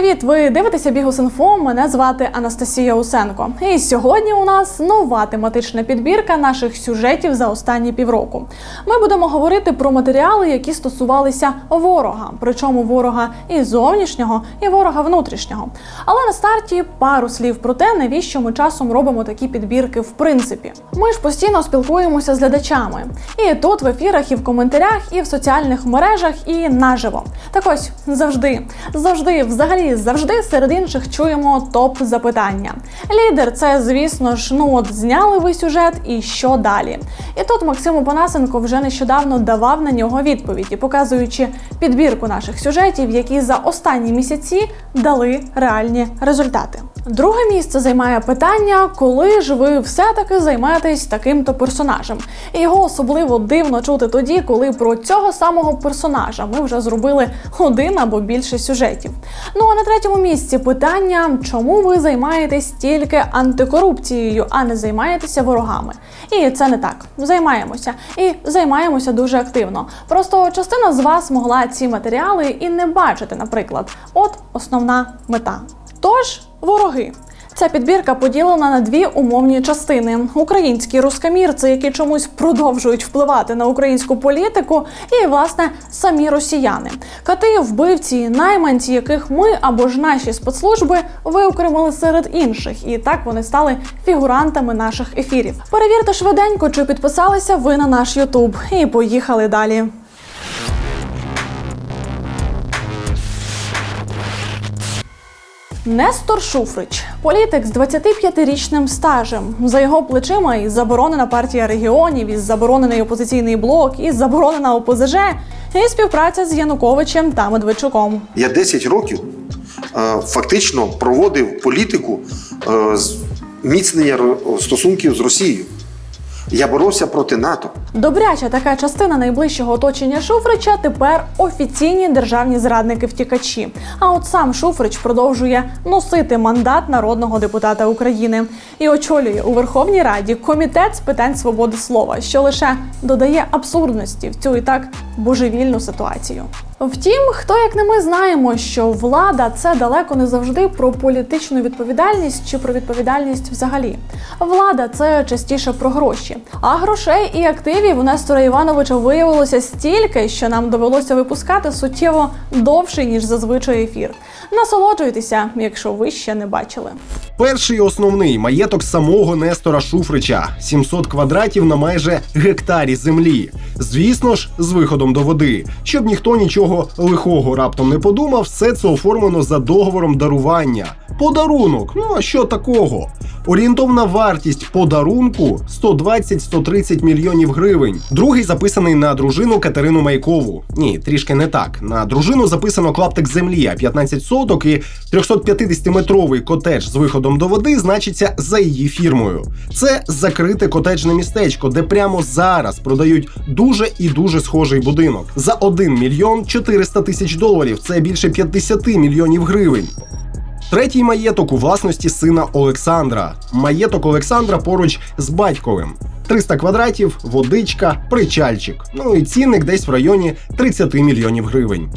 Привіт! Ви дивитеся Бігус.Інфо, Мене звати Анастасія Усенко. І сьогодні у нас нова тематична підбірка наших сюжетів за останні півроку. Ми будемо говорити про матеріали, які стосувалися ворога, причому ворога і зовнішнього, і ворога внутрішнього. Але на старті пару слів про те, навіщо ми часом робимо такі підбірки в принципі. Ми ж постійно спілкуємося з глядачами. І тут в ефірах, і в коментарях, і в соціальних мережах, і наживо. Так ось завжди, завжди, взагалі, завжди серед інших чуємо топ запитання. Лідер, це звісно ж, ну от зняли ви сюжет, і що далі? І тут Максим Опанасенко вже нещодавно давав на нього відповіді, показуючи підбірку наших сюжетів, які за останні місяці дали реальні результати. Друге місце займає питання, коли ж ви все-таки займетесь таким-то персонажем. І його особливо дивно чути тоді, коли про цього самого персонажа ми вже зробили один або більше сюжетів. Ну а на третьому місці питання, чому ви займаєтесь тільки антикорупцією, а не займаєтеся ворогами? І це не так. Займаємося. І займаємося дуже активно. Просто частина з вас могла ці матеріали і не бачити, наприклад. От основна мета. Тож, вороги. Ця підбірка поділена на дві умовні частини: українські рускамірці, які чомусь продовжують впливати на українську політику, і власне самі росіяни, кати, вбивці, найманці, яких ми або ж наші спецслужби виокремили серед інших, і так вони стали фігурантами наших ефірів. Перевірте швиденько, чи підписалися ви на наш Ютуб, і поїхали далі. Нестор Шуфрич, політик з 25-річним стажем. За його плечима і заборонена партія регіонів, і заборонений опозиційний блок, і заборонена ОПЗЖ, і співпраця з Януковичем та Медведчуком. Я 10 років е, фактично проводив політику е, з міцнення стосунків з Росією. Я боровся проти НАТО. Добряча така частина найближчого оточення Шуфрича тепер офіційні державні зрадники-втікачі. А от сам Шуфрич продовжує носити мандат народного депутата України і очолює у Верховній Раді комітет з питань свободи слова, що лише додає абсурдності в цю і так божевільну ситуацію. Втім, хто як не ми знаємо, що влада це далеко не завжди про політичну відповідальність чи про відповідальність взагалі. Влада це частіше про гроші. А грошей і активів у Нестора Івановича виявилося стільки, що нам довелося випускати суттєво довший ніж зазвичай ефір. Насолоджуйтеся, якщо ви ще не бачили. Перший основний маєток самого Нестора Шуфрича 700 квадратів на майже гектарі землі. Звісно ж, з виходом до води. Щоб ніхто нічого лихого раптом не подумав, все це оформлено за договором дарування. Подарунок. Ну а що такого? Орієнтовна вартість подарунку 120-130 мільйонів гривень. Другий записаний на дружину Катерину Майкову. Ні, трішки не так. На дружину записано клаптик землі, а 15 соток і 350-метровий котедж з виходом до води значиться за її фірмою. Це закрите котеджне містечко, де прямо зараз продають дуже і дуже схожий будинок за 1 мільйон 400 тисяч доларів. Це більше 50 мільйонів гривень. Третій маєток у власності сина Олександра. Маєток Олександра поруч з батьковим. 300 квадратів, водичка, причальчик. Ну і цінник десь в районі 30 мільйонів гривень.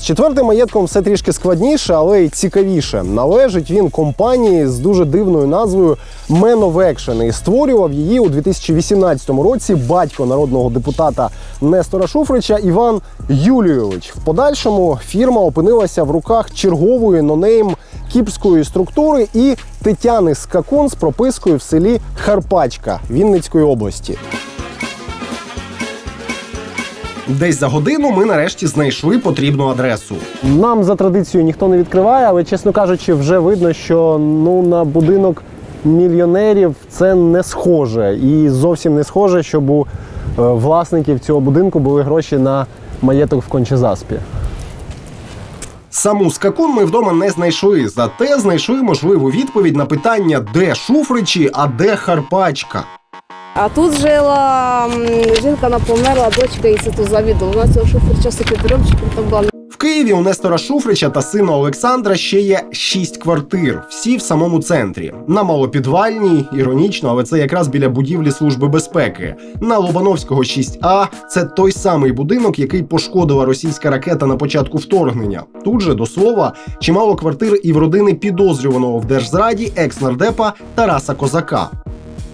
З четвертим маєтком все трішки складніше, але й цікавіше. Належить він компанії з дуже дивною назвою Man of Action і створював її у 2018 році батько народного депутата Нестора Шуфрича Іван Юлійович. В подальшому фірма опинилася в руках чергової нонейм кіпрської структури і Тетяни Скакун з пропискою в селі Харпачка Вінницької області. Десь за годину ми нарешті знайшли потрібну адресу. Нам за традицією ніхто не відкриває, але чесно кажучи, вже видно, що ну на будинок мільйонерів це не схоже, і зовсім не схоже, щоб у е, власників цього будинку були гроші на маєток в Кончезаспі. Саму скакун ми вдома не знайшли, зате знайшли можливу відповідь на питання, де шуфричі, а де Харпачка. А тут жила жінка, вона померла, дочка і це тут завідувала. Вона цього шоферча секретарем там була. Києві у Нестора Шуфрича та сина Олександра ще є шість квартир, всі в самому центрі. На малопідвальній, іронічно, але це якраз біля будівлі Служби безпеки. На Лобановського 6А це той самий будинок, який пошкодила російська ракета на початку вторгнення. Тут же, до слова, чимало квартир і в родини підозрюваного в держзраді екс-нардепа Тараса Козака.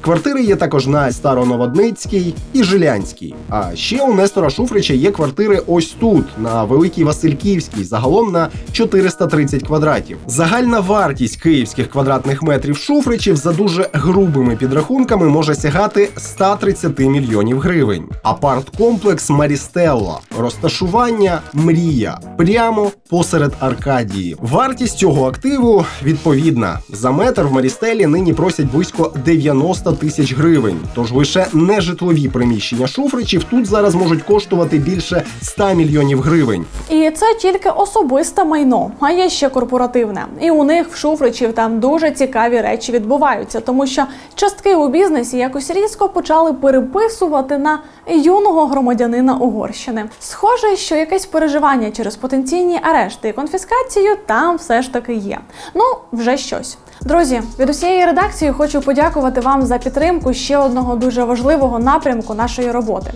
Квартири є також на Староноводницькій і Жилянській. А ще у Нестора Шуфрича є квартири ось тут, на Великій Васильківській, загалом на 430 квадратів. Загальна вартість київських квадратних метрів Шуфричів за дуже грубими підрахунками може сягати 130 мільйонів гривень. Апарт-комплекс Марістелла, розташування Мрія прямо посеред Аркадії. Вартість цього активу відповідна. За метр в Марістелі нині просять близько 90 тисяч гривень. Тож лише нежитлові приміщення Шуфричів тут зараз можуть коштувати більше 100 мільйонів гривень. І це тільки особисте майно, а є ще корпоративне. І у них в Шуфричів там дуже цікаві речі відбуваються, тому що частки у бізнесі якось різко почали переписувати на юного громадянина Угорщини. Схоже, що якесь переживання через потенційні арешти і конфіскацію там все ж таки є. Ну, вже щось. Друзі, від усієї редакції хочу подякувати вам за підтримку ще одного дуже важливого напрямку нашої роботи.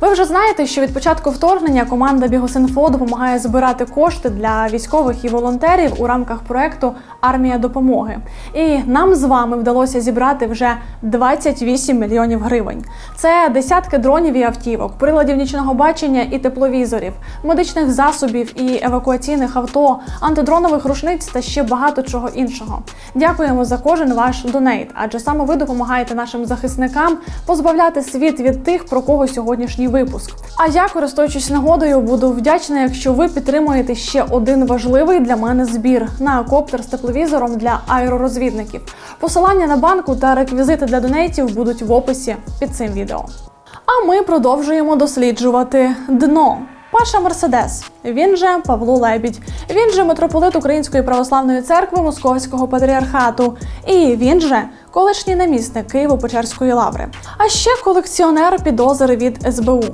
Ви вже знаєте, що від початку вторгнення команда Бігосинфо допомагає збирати кошти для військових і волонтерів у рамках проекту Армія допомоги. І нам з вами вдалося зібрати вже 28 мільйонів гривень. Це десятки дронів і автівок, приладів нічного бачення і тепловізорів, медичних засобів і евакуаційних авто, антидронових рушниць та ще багато чого іншого. Дякуємо за кожен ваш донейт, адже саме ви допомагаєте нашим захисникам позбавляти світ від тих, про кого сьогоднішній випуск. А я, користуючись нагодою, буду вдячна, якщо ви підтримуєте ще один важливий для мене збір на коптер з тепловізором для аеророзвідників. Посилання на банку та реквізити для донейтів будуть в описі під цим відео. А ми продовжуємо досліджувати дно. Паша Мерседес, він же Павло Лебідь, він же митрополит Української православної церкви Московського патріархату, і він же колишній намісник Києво-Печерської лаври, а ще колекціонер підозри від СБУ.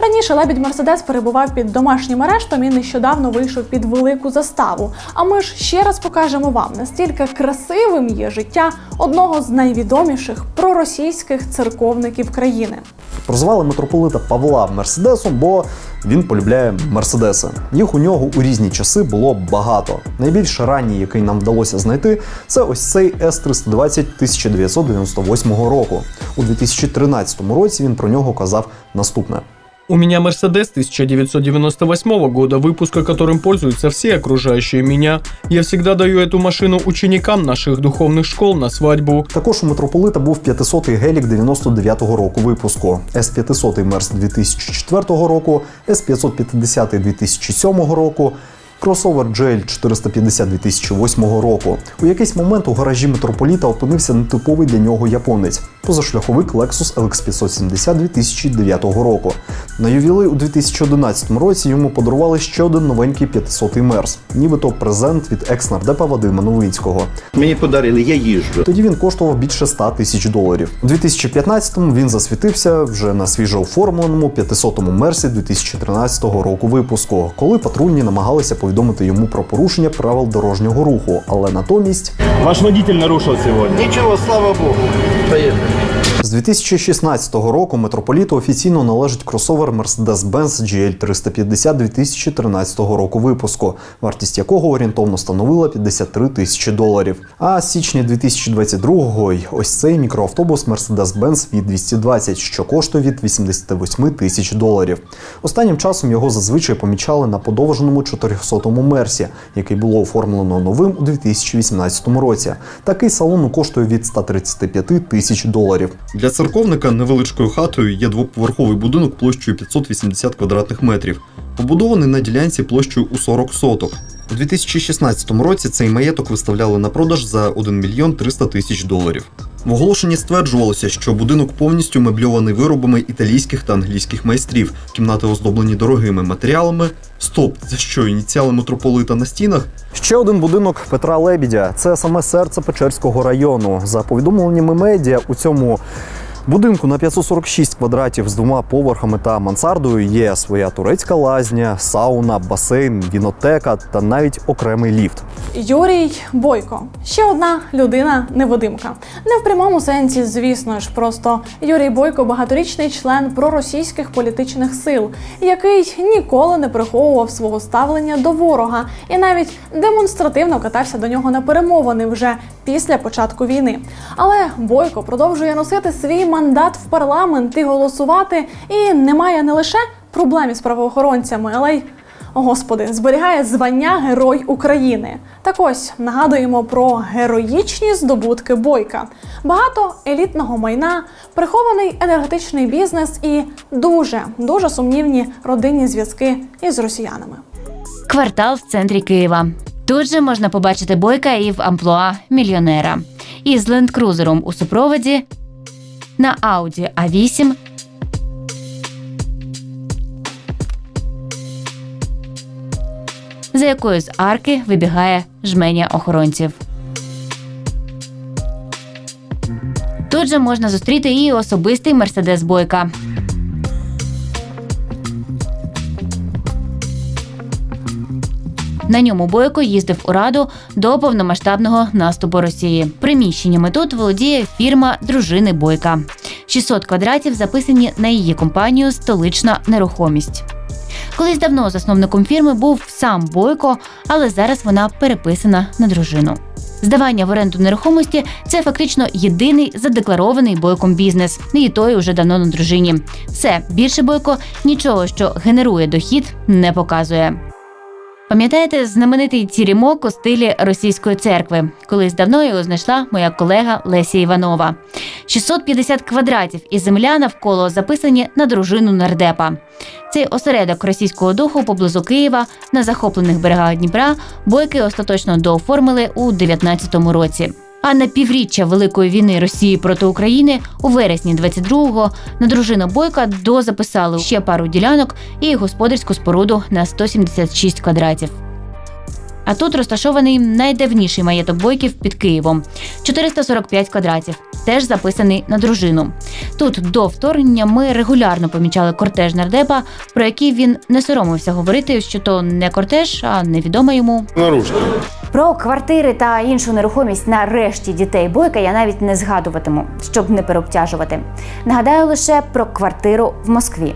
Раніше Лебідь Мерседес перебував під домашнім арештом і нещодавно вийшов під велику заставу. А ми ж ще раз покажемо вам, настільки красивим є життя одного з найвідоміших проросійських церковників країни. Прозвали митрополита Павла Мерседесом, бо він полюбляє мерседеси. Їх у нього у різні часи було багато. Найбільш ранній, який нам вдалося знайти, це ось цей С-320 1998 року. У 2013 році він про нього казав наступне. У меня Мерседес 1998 года, выпуска которым пользуются все окружающие меня. Я всегда даю эту машину ученикам наших духовных школ на свадьбу. Також у митрополита був 500-й гелік 99-го року випуску, С-500 Мерс 2004 року, С-550 2007 року. Кросовер GL 450 2008 року. У якийсь момент у гаражі митрополіта опинився нетиповий для нього японець позашляховик Lexus LX 570 2009 року. На ювілей у 2011 році йому подарували ще один новенький 500-й Мерс, нібито презент від екс-нардепа Вадима Новинського. Мені подарили, я їжджу. Тоді він коштував більше 100 тисяч доларів. У 2015-му він засвітився вже на свіжо оформленому 500-му мерсі 2013 року випуску, коли патрульні намагалися повідомити йому про порушення правил дорожнього руху, але натомість Ваш водитель нарушив сьогодні. Нічого, слава Богу. Поїхали. З 2016 року митрополіту офіційно належить кросовер Mercedes-Benz GL 350 2013 року випуску, вартість якого орієнтовно становила 53 тисячі доларів. А з січня 2022-го й ось цей мікроавтобус Mercedes-Benz V220, що коштує від 88 тисяч доларів. Останнім часом його зазвичай помічали на подовженому 400-му мерсі, який було оформлено новим у 2018 році. Такий салон коштує від 135 тисяч доларів. Для церковника невеличкою хатою є двоповерховий будинок площею 580 квадратних метрів, побудований на ділянці площею у 40 соток. У 2016 році цей маєток виставляли на продаж за 1 мільйон 300 тисяч доларів. В оголошенні стверджувалося, що будинок повністю мебльований виробами італійських та англійських майстрів, кімнати оздоблені дорогими матеріалами. Стоп, це що, ініціали митрополита на стінах? Ще один будинок Петра Лебідя це саме серце Печерського району. За повідомленнями медіа, у цьому будинку на 546 квадратів з двома поверхами та мансардою є своя турецька лазня, сауна, басейн, вінотека та навіть окремий ліфт. Юрій Бойко ще одна людина невидимка. Не в прямому сенсі, звісно ж. Просто Юрій Бойко багаторічний член проросійських політичних сил, який ніколи не приховував свого ставлення до ворога і навіть демонстративно катався до нього на перемовини вже після початку війни. Але Бойко продовжує носити свій мандат в парламент і голосувати, і немає не лише проблем із правоохоронцями, але й Господи, зберігає звання Герой України. Так ось нагадуємо про героїчні здобутки бойка, багато елітного майна, прихований енергетичний бізнес і дуже дуже сумнівні родинні зв'язки із росіянами. Квартал в центрі Києва. Тут же можна побачити бойка і в амплуа мільйонера. Із лендкрузером у супроводі на Audi A8 за якою з арки вибігає жменя охоронців. Тут же можна зустріти і особистий мерседес бойка. На ньому Бойко їздив у Раду до повномасштабного наступу Росії. Приміщеннями тут володіє фірма дружини Бойка. 600 квадратів записані на її компанію Столична нерухомість. Колись давно засновником фірми був сам Бойко, але зараз вона переписана на дружину. Здавання в оренду нерухомості це фактично єдиний задекларований бойком бізнес. І той уже давно на дружині. Все більше бойко нічого, що генерує дохід, не показує. Пам'ятаєте знаменитий тірімок у стилі російської церкви? Колись давно його знайшла моя колега Леся Іванова. 650 квадратів і земля навколо записані на дружину нардепа. Цей осередок російського духу поблизу Києва на захоплених берегах Дніпра бойки остаточно дооформили у 19-му році. А на півріччя Великої війни Росії проти України у вересні 22-го на дружину Бойка дозаписали ще пару ділянок і господарську споруду на 176 квадратів. А тут розташований найдавніший маєток бойків під Києвом 445 квадратів, теж записаний на дружину. Тут до вторгнення ми регулярно помічали кортеж нардепа, про який він не соромився говорити, що то не кортеж, а невідома йому наружка. Про квартири та іншу нерухомість на решті дітей бойка я навіть не згадуватиму, щоб не переобтяжувати. Нагадаю лише про квартиру в Москві.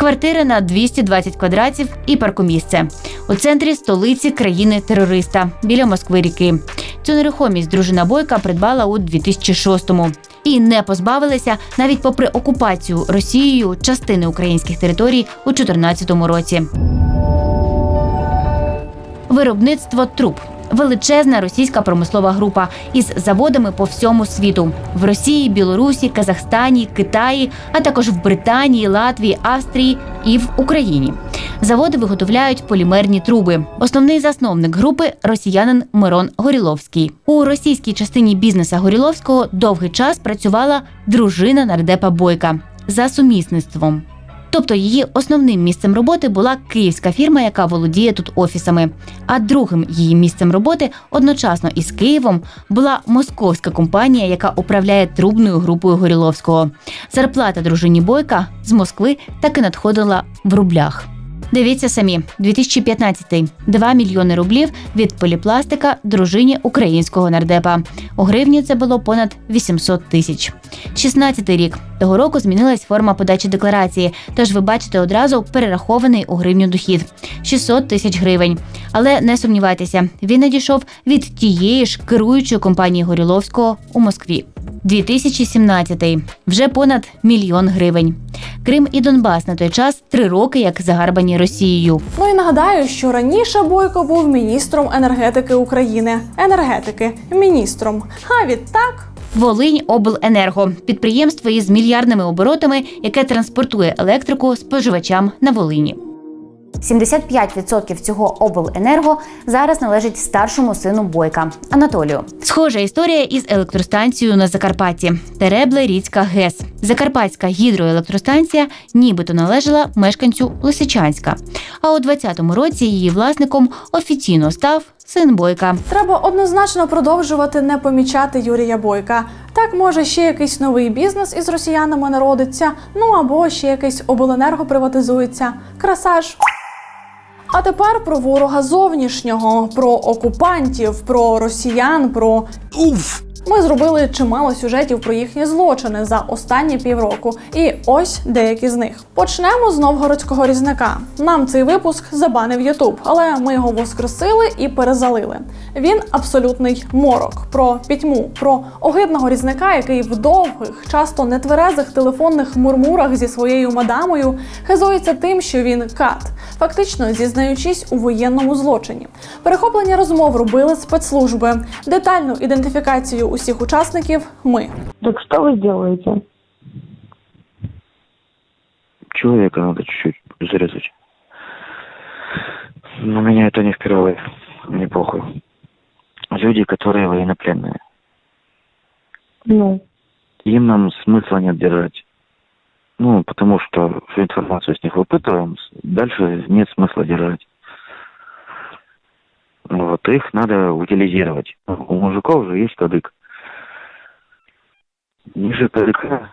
Квартира на 220 квадратів і паркомісце у центрі столиці країни терориста біля Москви ріки. Цю нерухомість дружина Бойка придбала у 2006-му і не позбавилася навіть попри окупацію Росією частини українських територій у 2014 році. Виробництво труб. Величезна російська промислова група із заводами по всьому світу в Росії, Білорусі, Казахстані, Китаї, а також в Британії, Латвії, Австрії і в Україні. Заводи виготовляють полімерні труби. Основний засновник групи росіянин Мирон Горіловський. У російській частині бізнеса Горіловського довгий час працювала дружина нардепа Бойка за сумісництвом. Тобто її основним місцем роботи була київська фірма, яка володіє тут офісами. А другим її місцем роботи одночасно із Києвом була московська компанія, яка управляє трубною групою Горіловського. Зарплата дружині Бойка з Москви таки надходила в рублях. Дивіться самі, 2015 – 2 мільйони рублів від поліпластика дружині українського нардепа. У гривні це було понад 800 тисяч. 16 рік того року змінилась форма подачі декларації, тож ви бачите одразу перерахований у гривню дохід 600 тисяч гривень. Але не сумнівайтеся, він надійшов від тієї ж керуючої компанії Горіловського у Москві. 2017 – вже понад мільйон гривень. Крим і Донбас на той час три роки як загарбані Росією. Ну і нагадаю, що раніше Бойко був міністром енергетики України. Енергетики міністром. А відтак Волинь Обленерго підприємство із мільярдними оборотами, яке транспортує електрику споживачам на Волині. 75% цього обленерго зараз належить старшому сину Бойка Анатолію. Схожа історія із електростанцією на Закарпатті Теребле-Ріцька ГЕС. Закарпатська гідроелектростанція нібито належала мешканцю Лисичанська. А у 2020 році її власником офіційно став син Бойка. треба однозначно продовжувати не помічати Юрія Бойка. Так, може, ще якийсь новий бізнес із росіянами народиться, ну або ще якийсь обленерго приватизується. Красаж. А тепер про ворога зовнішнього, про окупантів, про росіян, про Уф! Ми зробили чимало сюжетів про їхні злочини за останні півроку, і ось деякі з них. Почнемо з новгородського різника. Нам цей випуск забанив Ютуб, але ми його воскресили і перезалили. Він абсолютний морок про пітьму, про огидного різника, який в довгих, часто нетверезих телефонних мурмурах зі своєю мадамою хизується тим, що він кат, фактично зізнаючись у воєнному злочині. Перехоплення розмов робили спецслужби, детальну ідентифікацію усіх учасників ми. Так что вы сделаете? Человека надо чуть-чуть зарезать. Но меня это не впервые. Мне похуй. Люди, которые военнопленные. Ну, Им нам смысла нет держать. Ну, потому что всю информацию с них выпытываем, с- дальше нет смысла держать. Вот, их надо утилизировать. У мужиков же есть кадык. Ниже кадыка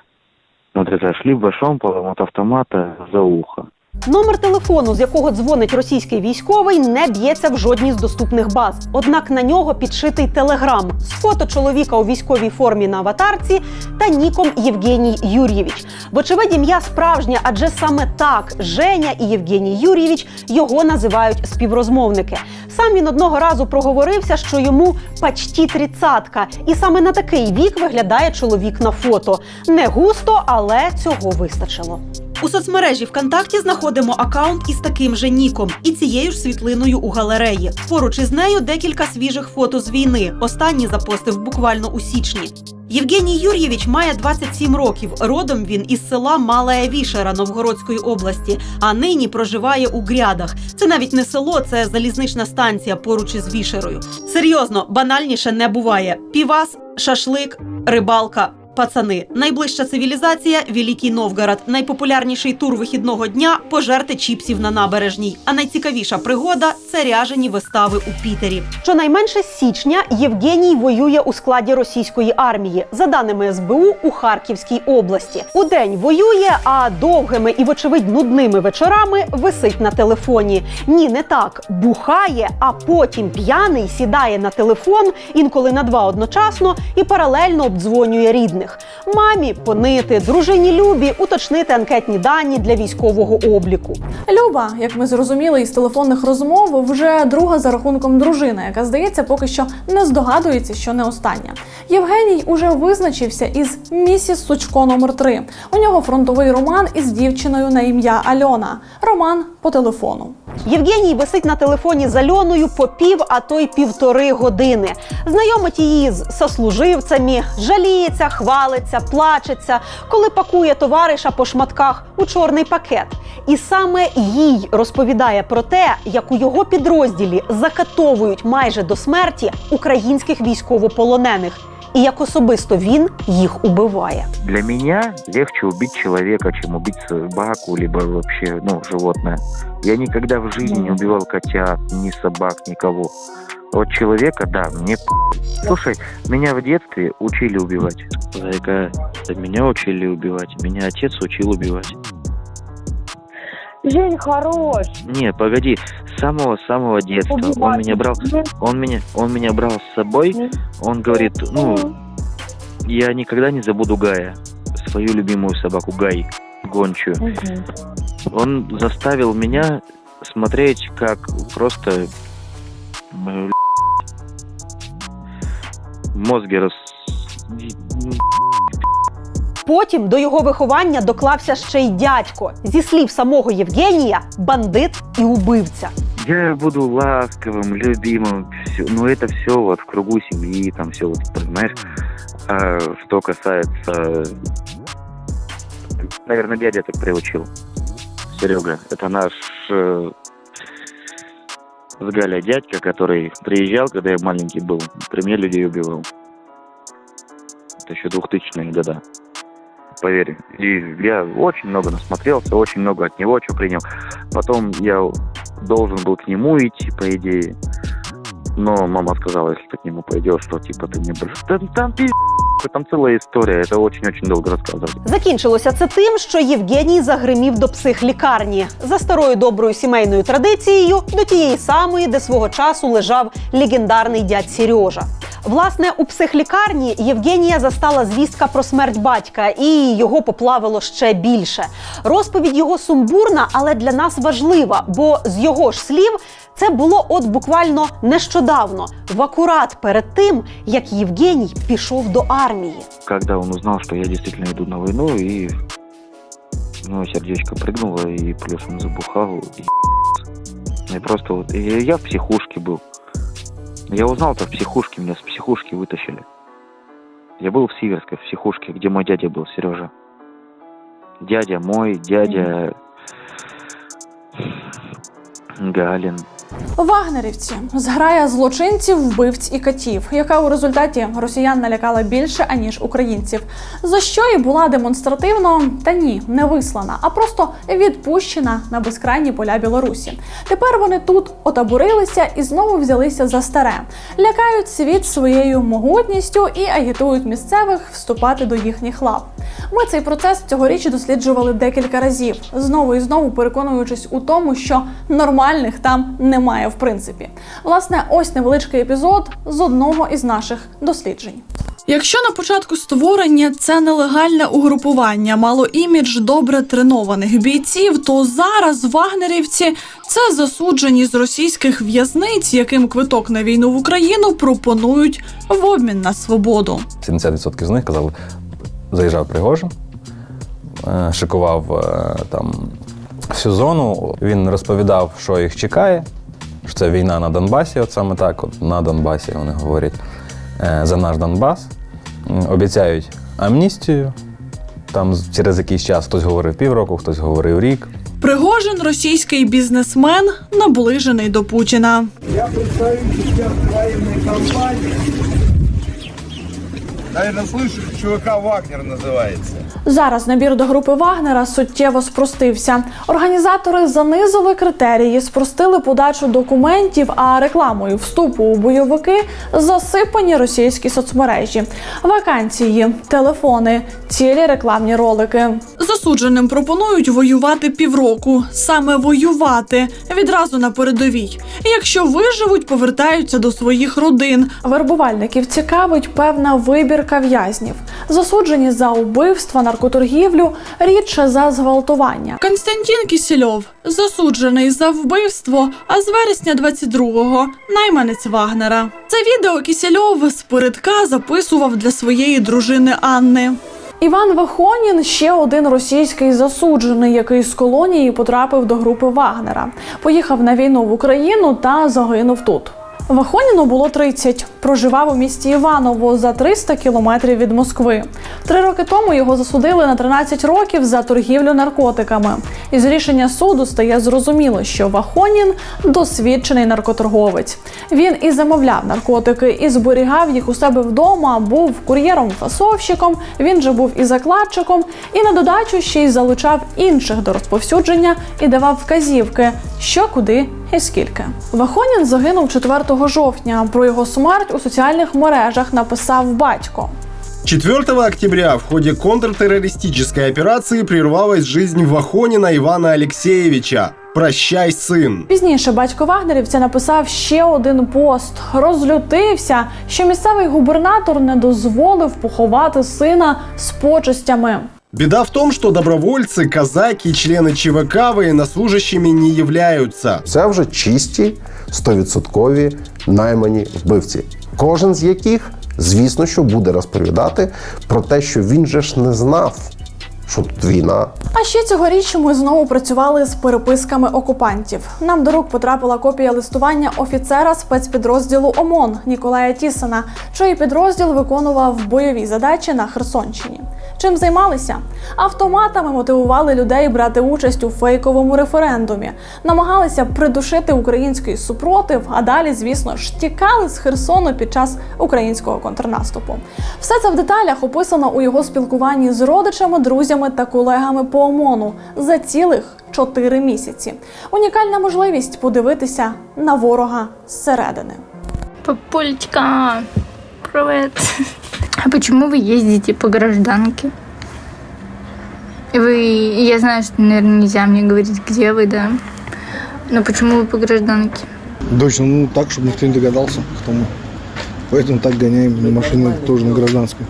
вот это башом полом от автомата за ухо. Номер телефону, з якого дзвонить російський військовий, не б'ється в жодній з доступних баз. Однак на нього підшитий телеграм з фото чоловіка у військовій формі на аватарці та ніком Євгеній Юр'євич. Вочевидь, ім'я справжнє, адже саме так Женя і Євгеній Юр'євич його називають співрозмовники. Сам він одного разу проговорився, що йому почті тридцятка, і саме на такий вік виглядає чоловік на фото. Не густо, але цього вистачило. У соцмережі ВКонтакті знаходимо акаунт із таким же ніком і цією ж світлиною у галереї. Поруч із нею декілька свіжих фото з війни. Останні запостив буквально у січні. Євгеній Юр'євич має 27 років. Родом він із села Малая Вішера Новгородської області, а нині проживає у Грядах. Це навіть не село, це залізнична станція поруч із Вішерою. Серйозно, банальніше не буває. Півас, шашлик, рибалка. Пацани, найближча цивілізація Великий Новгород. Найпопулярніший тур вихідного дня пожерти чіпсів на набережній. А найцікавіша пригода це ряжені вистави у Пітері. Щонайменше з січня Євгеній воює у складі російської армії, за даними СБУ у Харківській області. Удень воює, а довгими і, вочевидь, нудними вечорами висить на телефоні. Ні, не так бухає, а потім п'яний сідає на телефон, інколи на два одночасно, і паралельно обдзвонює рідних військових. Мамі понити, дружині Любі уточнити анкетні дані для військового обліку. Люба, як ми зрозуміли із телефонних розмов, вже друга за рахунком дружина, яка здається, поки що не здогадується, що не остання. Євгеній уже визначився із місіс Сучко номер 3 У нього фронтовий роман із дівчиною на ім'я Альона. Роман по телефону. Євгеній висить на телефоні з Альоною по пів, а то й півтори години. Знайомить її з сослуживцями, жаліється, хвалиться, плачеться, коли пакує товариша по шматках у чорний пакет. І саме їй розповідає про те, як у його підрозділі закатовують майже до смерті українських військовополонених, і як особисто він їх убиває. Для меня легче убить человека, чем убить собаку, либо вообще, ну, животное. Я никогда в жизни не убивал котят, ни собак, никого. Вот человека, да, мне. Слушай, меня в детстве учили убивать. Зайка, меня учили убивать, меня отец учил убивать. Жень хорош. Не, погоди, с самого-самого детства. Он меня брал, он меня, он меня брал с собой, он говорит, ну, я никогда не забуду Гая, свою любимую собаку Гай, гончую. Он заставил меня смотреть, как просто мозги рас... Потім до його виховання доклався ще й дядько. Зі слів самого Євгенія, бандит і убивця. Я буду ласковым, любимым, всё. но это все вот в кругу семьи, там все вот, понимаешь. А что касается, наверное, дядя так приучил. Серега, это наш э, с Галя дядька, который приезжал, когда я маленький был, при мне людей убивал. Это еще 2000-е года. Поверь. И я очень много насмотрелся, очень много от него чего принял. Потом я должен был к нему идти, по идее. Но мама сказала, если ты к нему пойдешь, то типа ты мне больше... Там, там пи***, Там целая история, это очень-очень долго рассказывать. Закінчилося це тим, що Євгеній загримів до психлікарні за старою доброю сімейною традицією до тієї самої, де свого часу лежав легендарний дядь Сережа. Власне, у психлікарні Євгенія застала звістка про смерть батька, і його поплавило ще більше. Розповідь його сумбурна, але для нас важлива, бо з його ж слів це було от буквально нещодавно, в акурат перед тим, як Євгеній пішов до армії. Когда он узнал, что я действительно иду на войну, и у него сердечко прыгнуло, и плюс он забухал, и, и просто вот... и я в психушке был. Я узнал это в психушке, меня с психушки вытащили. Я был в Сиверской, в психушке, где мой дядя был, Сережа. Дядя мой, дядя Галин. Вагнерівці зграя злочинців, вбивць і катів, яка у результаті росіян налякала більше аніж українців. За що і була демонстративно, та ні, не вислана, а просто відпущена на безкрайні поля Білорусі. Тепер вони тут отаборилися і знову взялися за старе, лякають світ своєю могутністю і агітують місцевих вступати до їхніх лап. Ми цей процес цьогоріч досліджували декілька разів, знову і знову переконуючись у тому, що нормальних там немає в принципі. Власне, ось невеличкий епізод з одного із наших досліджень. Якщо на початку створення це нелегальне угрупування мало імідж добре тренованих бійців, то зараз вагнерівці це засуджені з російських в'язниць, яким квиток на війну в Україну пропонують в обмін на свободу. 70% з них казали, заїжджав Пригожин, е, шикував е, там всю зону. Він розповідав, що їх чекає, що це війна на Донбасі, от саме так, от на Донбасі вони говорять е, за наш Донбас. Обіцяють амністію. Там через якийсь час хтось говорив півроку, хтось говорив рік. Пригожин російський бізнесмен, наближений до Путіна. Я представитель сейчас военной Наверное, слышали, ЧВК «Вагнер» называется. Зараз набір до групи Вагнера суттєво спростився. Організатори занизили критерії, спростили подачу документів, а рекламою вступу у бойовики засипані російські соцмережі, вакансії, телефони, цілі рекламні ролики. Засудженим пропонують воювати півроку, саме воювати відразу на передовій. Якщо виживуть, повертаються до своїх родин. Вербувальників цікавить певна вибірка в'язнів, засуджені за убивства, наркоторгівлю, рідше за зґвалтування. Константин Кісельов засуджений за вбивство, а з вересня 22-го найманець Вагнера. Це відео Кісельов з передка записував для своєї дружини Анни. Іван Вахонін ще один російський засуджений, який з колонії потрапив до групи Вагнера. Поїхав на війну в Україну та загинув тут. Вахоніну було 30. Проживав у місті Іваново за 300 кілометрів від Москви. Три роки тому його засудили на 13 років за торгівлю наркотиками. Із рішення суду стає зрозуміло, що Вахонін досвідчений наркоторговець. Він і замовляв наркотики, і зберігав їх у себе вдома, був кур'єром-фасовщиком, він же був і закладчиком, і на додачу ще й залучав інших до розповсюдження і давав вказівки, що куди і скільки. Вахонін загинув 4 жовтня. Про його смерть у соціальних мережах написав батько. 4 октября в ходе контртеррористической операции прервалась жизнь Вахонина Ивана Алексеевича. Прощай, сын. Пізніше батько Вагнерівця написав ще один пост. Розлютився, що місцевий губернатор не дозволив поховати сина з почестями. Беда в том, что добровольцы, казаки члены ЧВК военнослужащими не являются. Це вже чисті, стовідсоткові наймані вбивці. Кожен з яких, звісно, що буде розповідати про те, що він же ж не знав, що тут війна. А ще цьогоріч ми знову працювали з переписками окупантів. Нам до рук потрапила копія листування офіцера спецпідрозділу ОМОН Ніколая Тісена, чий підрозділ виконував бойові задачі на Херсонщині. Чим займалися? Автоматами мотивували людей брати участь у фейковому референдумі, намагалися придушити український супротив, а далі, звісно ж, тікали з Херсону під час українського контрнаступу. Все це в деталях описано у його спілкуванні з родичами, друзями та колегами по ОМОНу за цілих чотири місяці. Унікальна можливість подивитися на ворога зсередини. Папулечка, привет. А почему вы ездите по гражданке? Вы, я знаю, что, наверное, нельзя мне говорить, где вы, да. Но почему вы по гражданке? Точно, ну так, чтобы никто не догадался, кто мы. Поэтому так гоняем на машине тоже на гражданской.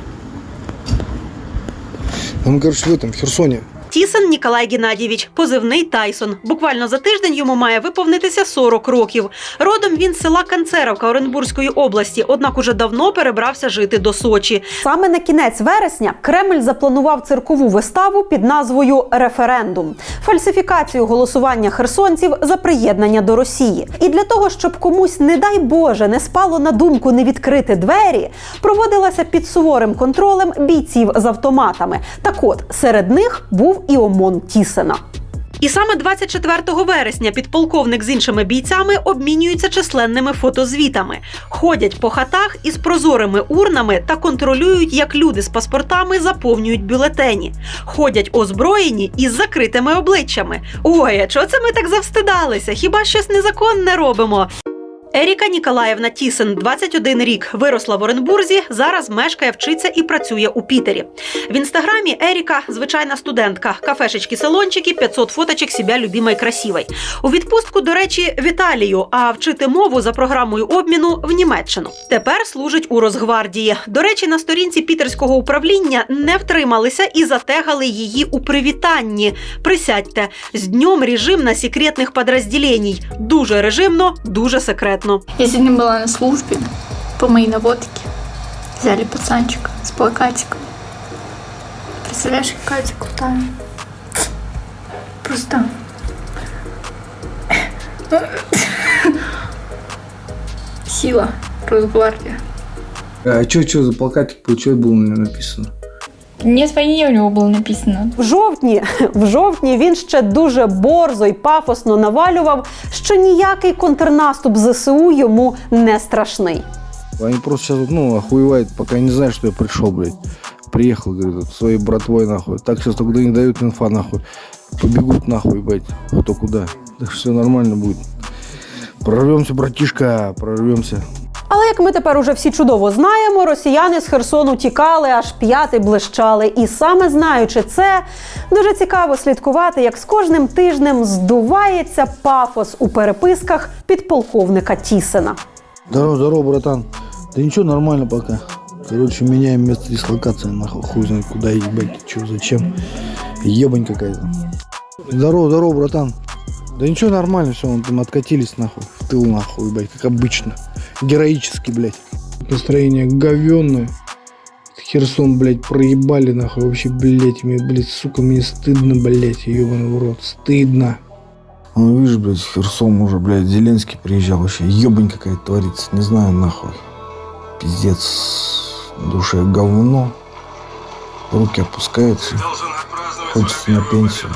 Мы, короче, в этом, в Херсоне. Тісен Ніколай Геннадійович, позивний Тайсон. Буквально за тиждень йому має виповнитися 40 років. Родом він з села Канцеровка Оренбурзької області, однак уже давно перебрався жити до Сочі. Саме на кінець вересня Кремль запланував циркову виставу під назвою Референдум фальсифікацію голосування херсонців за приєднання до Росії. І для того, щоб комусь, не дай Боже, не спало на думку не відкрити двері, проводилася під суворим контролем бійців з автоматами. Так от серед них був і ОМОН Тісена. І саме 24 вересня підполковник з іншими бійцями обмінюються численними фотозвітами, ходять по хатах із прозорими урнами та контролюють, як люди з паспортами заповнюють бюлетені, ходять озброєні із закритими обличчями. Ой, а чого це ми так завстидалися? Хіба щось незаконне робимо? Еріка Ніколаєвна Тісен, 21 рік, виросла в Оренбурзі. Зараз мешкає, вчиться і працює у Пітері. В інстаграмі Еріка звичайна студентка, кафешечки, салончики, 500 фоточок себя любимой красивой. У відпустку, до речі, в Італію, а вчити мову за програмою обміну в Німеччину. Тепер служить у Росгвардії. До речі, на сторінці пітерського управління не втрималися і затегали її у привітанні. Присядьте з днем режим на секретних подразделеній. Дуже режимно, дуже секретно. Я сегодня была на службе по моей наводке. Взяли пацанчика с плакатиком. Представляешь, какая Катя крутая. Просто... Сила. Росгвардия. А что, что за плакатик был, что было на написано? Не своє у нього було написано. В жовтні, в жовтні він ще дуже борзо й пафосно навалював, що ніякий контрнаступ ЗСУ йому не страшний. Они просто сейчас, ну, охуевают, пока не знают, что я пришел, блядь. Приехал, говорит, своей братвой, нахуй. Так сейчас только не дают инфа, нахуй. Побегут, нахуй, блядь, кто куда. Так что все нормально будет. Прорвемся, братишка, прорвемся. Але як ми тепер уже всі чудово знаємо, росіяни з Херсону тікали, аж п'яти блищали. І саме знаючи це, дуже цікаво слідкувати, як з кожним тижнем здувається пафос у переписках підполковника Тісена. Здорово, здорово, братан. Да ничего, нормально пока. Короче, меняем место дислокации, нахуй, хуй знает куда ебать, что, зачем. Ебань какая-то. Здорово, здорово, братан. Да ничего, нормально, все, вон там откатились, нахуй, в тыл, нахуй, ебать, как обычно. Героически, блядь. Настроение говенное. Херсон, блядь, проебали, нахуй, вообще, блядь, мне, блядь, сука, мне стыдно, блядь, ебаный в рот, стыдно. Ну, видишь, блядь, Херсон уже, блядь, Зеленский приезжал, вообще, ебань какая-то творится, не знаю, нахуй. Пиздец, душе говно, руки опускаются, хочется на пенсию.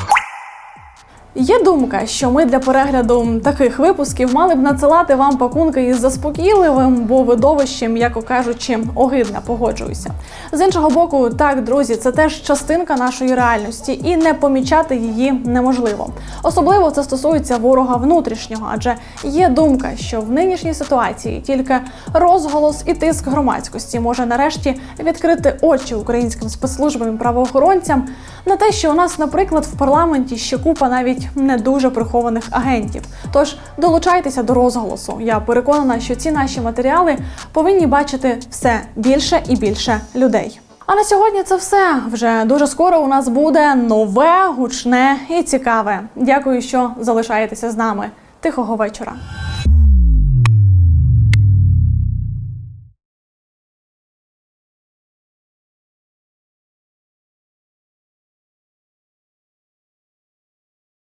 Є думка, що ми для перегляду таких випусків мали б надсилати вам пакунки із заспокійливим, бо видовищем, м'яко кажучи, огидне, погоджуюся. З іншого боку, так, друзі, це теж частинка нашої реальності, і не помічати її неможливо. Особливо це стосується ворога внутрішнього, адже є думка, що в нинішній ситуації тільки розголос і тиск громадськості може нарешті відкрити очі українським спецслужбам і правоохоронцям на те, що у нас, наприклад, в парламенті ще купа навіть не дуже прихованих агентів. Тож долучайтеся до розголосу. Я переконана, що ці наші матеріали повинні бачити все більше і більше людей. А на сьогодні це все. Вже дуже скоро у нас буде нове, гучне і цікаве. Дякую, що залишаєтеся з нами. Тихого вечора.